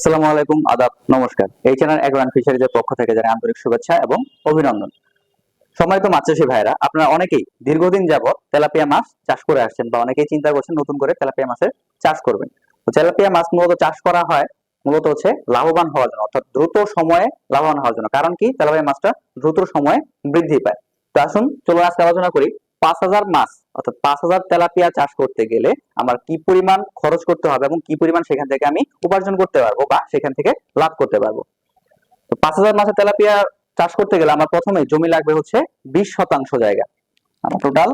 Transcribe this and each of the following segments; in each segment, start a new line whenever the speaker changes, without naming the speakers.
আসসালামু আলাইকুম, আদাব, নমস্কার। এই চ্যানেল এগ্রান ফিশারিজের পক্ষ থেকে জানাই আন্তরিক শুভেচ্ছা এবং অভিনন্দন। সম্মানিত মাছ চাষী ভাইরা আপনারা অনেকেই দীর্ঘদিন যাবত তেলাপিয়া মাছ চাষ করে আসছেন বা অনেকেই চিন্তা করছেন নতুন করে তেলাপিয়া মাছের চাষ করবেন। তো তেলাপিয়া মাছ মূলত চাষ করা হয়, মূলত হচ্ছে লাভবান হওয়ার জন্য, অর্থাৎ দ্রুত সময়ে লাভবান হওয়ার জন্য। কারণ কি? তেলাপিয়া মাছটা দ্রুত সময়ে বৃদ্ধি পায়। তো আসুন, চলুন আজকে আলোচনা করি পাঁচ হাজার মাছ, অর্থাৎ পাঁচ হাজার তেলাপিয়া চাষ করতে গেলে আমার কি পরিমাণ খরচ করতে হবে এবং কি পরিমাণ সেখান থেকে আমি উপার্জন করতে পারব বা সেখান থেকে লাভ করতে পারব? তো পাঁচ হাজার মাছের তেলাপিয়া চাষ করতে গেলে আমার প্রথমে জমি লাগবে হচ্ছে বিশ শতাংশ জায়গা। আমার টোটাল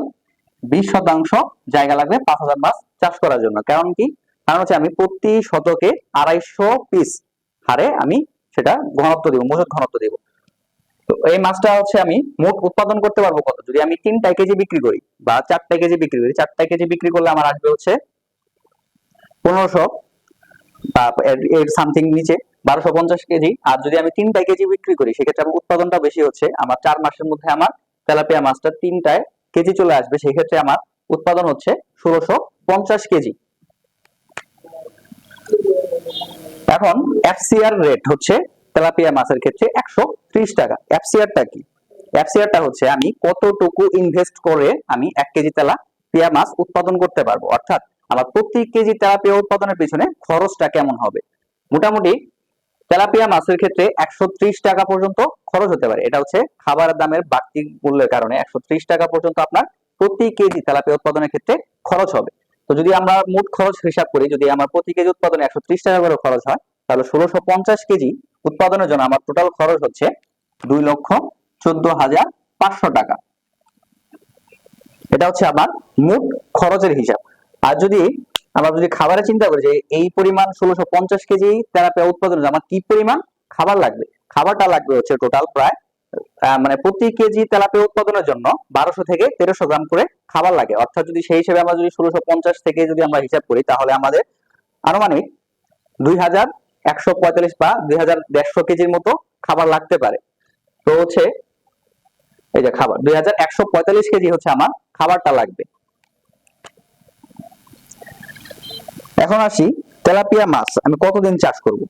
বিশ শতাংশ জায়গা লাগবে পাঁচ হাজার মাছ চাষ করার জন্য। কারণ কি? কারণ হচ্ছে আমি প্রতি শতকে আড়াইশো পিস হারে আমি সেটা ঘনত্ব দিব মজুদ ঘনত্ব দিব। এই মাছটা হচ্ছে আমি মোট উৎপাদন করতে পারব কত? যদি আমি তিনটা কেজি বিক্রি করি বা চারটা কেজি বিক্রি করি, চারটা কেজি বিক্রি করলে আমার আসবে হচ্ছে পনেরোশো বা এর- সামথিং নিচে বারোশো পঞ্চাশ কেজি। আর যদি আমি তিনটা কেজি বিক্রি করি, সেক্ষেত্রে আমার উৎপাদনটা বেশি হচ্ছে। আমার চার মাসের মধ্যে আমার তেলাপিয়া মাছটা তিনটায় কেজি চলে আসবে। সেক্ষেত্রে আমার উৎপাদন হচ্ছে ষোলোশো পঞ্চাশ কেজি। এখন এফসিআর রেট হচ্ছে তেলাপিয়া মাছের ক্ষেত্রে একশো ত্রিশ টাকা। এফসিআরটা কি? এফসিআরটা হচ্ছে আমি কতটুকু ইনভেস্ট করে আমি এক কেজি তেলা তেলাপিয়া মাছ উৎপাদন করতে পারব? অর্থাৎ আমার প্রতি কেজি তেলাপিয়া উৎপাদনের পিছনে খরচটা কেমন হবে? মোটামুটি তেলাপিয়া মাছের ক্ষেত্রে একশো ত্রিশ টাকা পর্যন্ত খরচ হতে পারে। এটা হচ্ছে খাবারের দামের বাড়তি মূল্যের কারণে একশো ত্রিশ টাকা পর্যন্ত আপনার প্রতি কেজি তেলাপিয়া উৎপাদনের ক্ষেত্রে খরচ হবে। তো যদি আমরা মোট খরচ হিসাব করি, যদি আমার প্রতি কেজি উৎপাদনে একশো ত্রিশ টাকা করে খরচ হয়, তাহলে ষোলোশো কেজি উৎপাদনের জন্য আমার টোটাল খরচ হচ্ছে দুই লক্ষ চোদ্দ হাজার পাঁচশো টাকা। এটা হচ্ছে আমার মোট খরচের হিসাব। আর যদি আমরা যদি খাবারের চিন্তা করি যে এই পরিমাণ ষোলোশো পঞ্চাশ কেজি তেলাপিয়া উৎপাদনের জন্য আমার কি পরিমাণ খাবার লাগবে? খাবারটা লাগবে হচ্ছে টোটাল প্রায় মানে প্রতি কেজি তেলাপিয়া উৎপাদনের জন্য বারোশো থেকে তেরোশো গ্রাম করে খাবার লাগে। অর্থাৎ যদি সেই হিসেবে আমরা যদি ষোলোশো পঞ্চাশ থেকে যদি আমরা হিসাব করি, তাহলে আমাদের আনুমানিক দুই হাজার একশো পঁয়তাল্লিশ বা দুই হাজার দেড়শো কেজির মতো খাবার লাগতে পারে। তো হচ্ছে এই যে খাবার, দুই হাজার একশো পঁয়তাল্লিশ কেজি হচ্ছে আমার খাবারটা লাগবে। এখন আসি তেলাপিয়া মাছ, আমি কতদিন চাষ করব?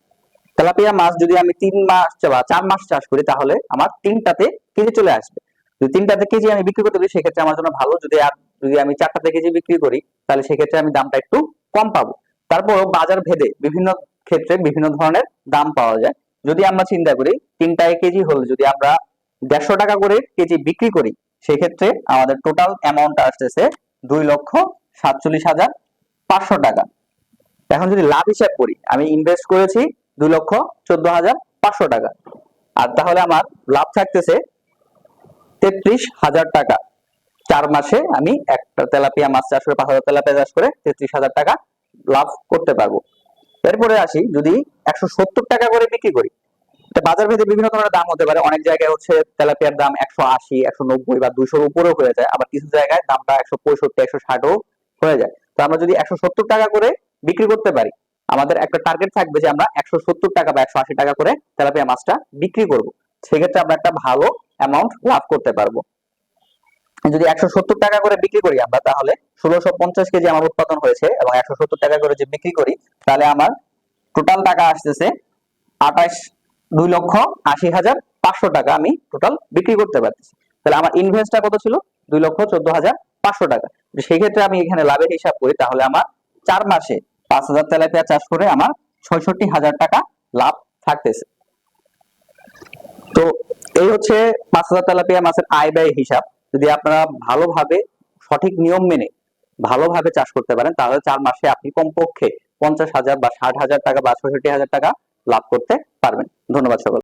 তেলাপিয়া মাছ যদি আমি তিন মাস বা চার মাস চাষ করি তাহলে আমার তিনটাতে কেজি চলে আসবে। যদি তিনটাতে কেজি আমি বিক্রি করতে পারি, সেক্ষেত্রে আমার জন্য ভালো। যদি আর যদি আমি চারটাতে কেজি বিক্রি করি, তাহলে সেক্ষেত্রে আমি দামটা একটু কম পাবো। তারপর বাজার ভেদে বিভিন্ন ক্ষেত্রে বিভিন্ন ধরনের দাম পাওয়া যায়। যদি আমরা চিন্তা করি, তিনটায় কেজি হলে যদি আমরা দেড়শো টাকা করে কেজি বিক্রি করি, সেক্ষেত্রে আমাদের টোটাল অ্যামাউন্ট আসতেছে দুই লক্ষ সাতচল্লিশ হাজার পাঁচশো টাকা। এখন যদি লাভ হিসাব করি, আমি ইনভেস্ট করেছি দুই লক্ষ চোদ্দ হাজার পাঁচশো টাকা। আর তাহলে আমার লাভ থাকতেছে তেত্রিশ হাজার টাকা। চার মাসে আমি একটা তেলাপিয়া মাছ চাষ করে, পাঁচ হাজার তেলাপিয়া চাষ করে তেত্রিশ হাজার টাকা লাভ করতে পারব। এরপরে আসি, যদি একশো সত্তর টাকা করে বিক্রি করি বাজার ভেদে বিভিন্ন ধরনের দাম হতে পারে। অনেক জায়গায় হচ্ছে তেলাপিয়ার দাম একশো আশি, একশো নব্বই বা দুইশোর উপরেও হয়ে যায়। আবার কিছু জায়গায় দামটা একশো পঁয়ষট্টি, একশো ষাটও হয়ে যায়। তো আমরা যদি একশো সত্তর টাকা করে বিক্রি করতে পারি, আমাদের একটা টার্গেট থাকবে যে আমরা একশো সত্তর টাকা বা একশো আশি টাকা করে তেলাপিয়া মাছটা বিক্রি করব। সেক্ষেত্রে আমরা একটা ভালো অ্যামাউন্ট লাভ করতে পারব। যদি একশো সত্তর টাকা করে বিক্রি করি আমরা, তাহলে ষোলোশো পঞ্চাশ কেজি আমার উৎপাদন হয়েছে এবং একশো সত্তর টাকা করে যে বিক্রি করি, তাহলে আমার টোটাল টাকা আসতেছে আঠাশ দুই লক্ষ আশি হাজার পাঁচশো টাকা আমি টোটাল বিক্রি করতে পারতেছি। তাহলে আমার ইনভেস্টটা কত ছিল? দুই লক্ষ চোদ্দ হাজার পাঁচশো টাকা। সেই ক্ষেত্রে আমি এখানে লাভের হিসাব করি, তাহলে আমার চার মাসে পাঁচ হাজার তেলাপিয়া চাষ করে আমার ছয়ষট্টি হাজার টাকা লাভ থাকতেছে। তো এই হচ্ছে পাঁচ হাজার তেলাপিয়া মাছের আয় ব্যয় হিসাব। যদি আপনারা ভালোভাবে সঠিক নিয়ম মেনে ভালোভাবে চাষ করতে পারেন, তাহলে চার মাসে আপনি কমপক্ষে পঞ্চাশ হাজার বা ষাট হাজার টাকা বা ছয়ষট্টি হাজার টাকা লাভ করতে পারবেন। ধন্যবাদ সকল